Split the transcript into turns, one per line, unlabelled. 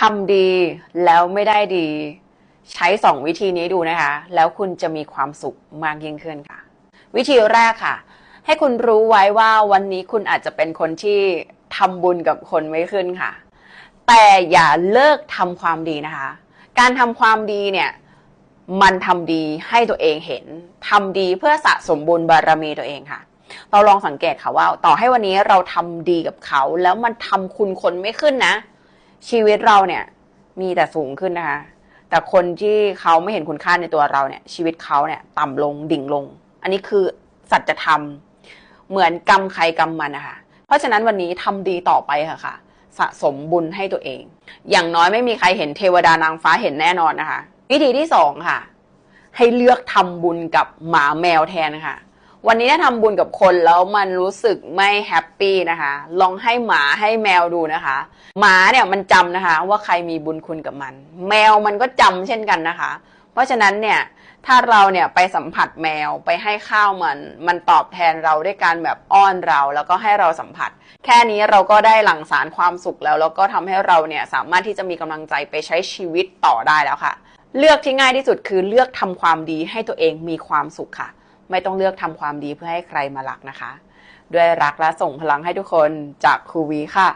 ทำดีแล้วไม่ได้ดี ใช้สองวิธีนี้ดูนะคะ แล้วคุณจะมีความสุขมากยิ่งขึ้นค่ะ วิธีแรกค่ะ ให้คุณรู้ไว้ว่าวันนี้คุณอาจจะเป็นคนที่ทำบุญกับคนไม่ขึ้นค่ะ แต่อย่าเลิกทำความดีนะคะ การทำความดีเนี่ยมันทำดีให้ตัวเองเห็นทำดีเพื่อสะสมบุญบารมีตัวเองค่ะ เราลองสังเกตค่ะว่า ต่อให้วันนี้เราทำดีกับเขา แล้วมันทำคุณคนไม่ขึ้นนะ ชีวิตเราเนี่ย มีแต่สูงขึ้นนะคะ แต่คนที่เขาไม่เห็นคุณค่าในตัวเราเนี่ย ชีวิตเขาเนี่ยต่ำลงดิ่งลง อันนี้คือสัจธรรม เหมือนกรรมใครกรรมมันนะคะ เพราะฉะนั้นวันนี้ทำดีต่อไปค่ะค่ะ สะสมบุญให้ตัวเอง อย่างน้อยไม่มีใครเห็นเทวดานางฟ้าเห็นแน่นอนนะคะ วิธีที่สองค่ะ ให้เลือกทำบุญกับหมาแมวแทนค่ะ วันนี้ถ้าทำบุญกับคนแล้วมันรู้สึกไม่แฮปปี้นะคะ ลองให้หมาให้แมวดูนะคะ หมาเนี่ยมันจำนะคะ ว่าใครมีบุญคุณกับมัน แมวมันก็จำเช่นกันนะคะ เพราะฉะนั้นเนี่ยถ้าเราเนี่ยไปสัมผัสแมวไปให้ข้าวมัน มันตอบแทนเราด้วยการแบบอ้อนเราแล้วก็ให้เราสัมผัส แค่นี้เราก็ได้หลั่งสารความสุขแล้ว แล้วก็ทำให้เราเนี่ยสามารถที่จะมีกำลังใจไปใช้ชีวิตต่อได้แล้วค่ะ เลือกที่ง่ายที่สุดคือเลือกทำความดีให้ตัวเองมีความสุขค่ะ ไม่ต้องเลือกทำความดีเพื่อให้ใครมารักนะคะ ด้วยรักและส่งพลังให้ทุกคนจากครูวีค่ะ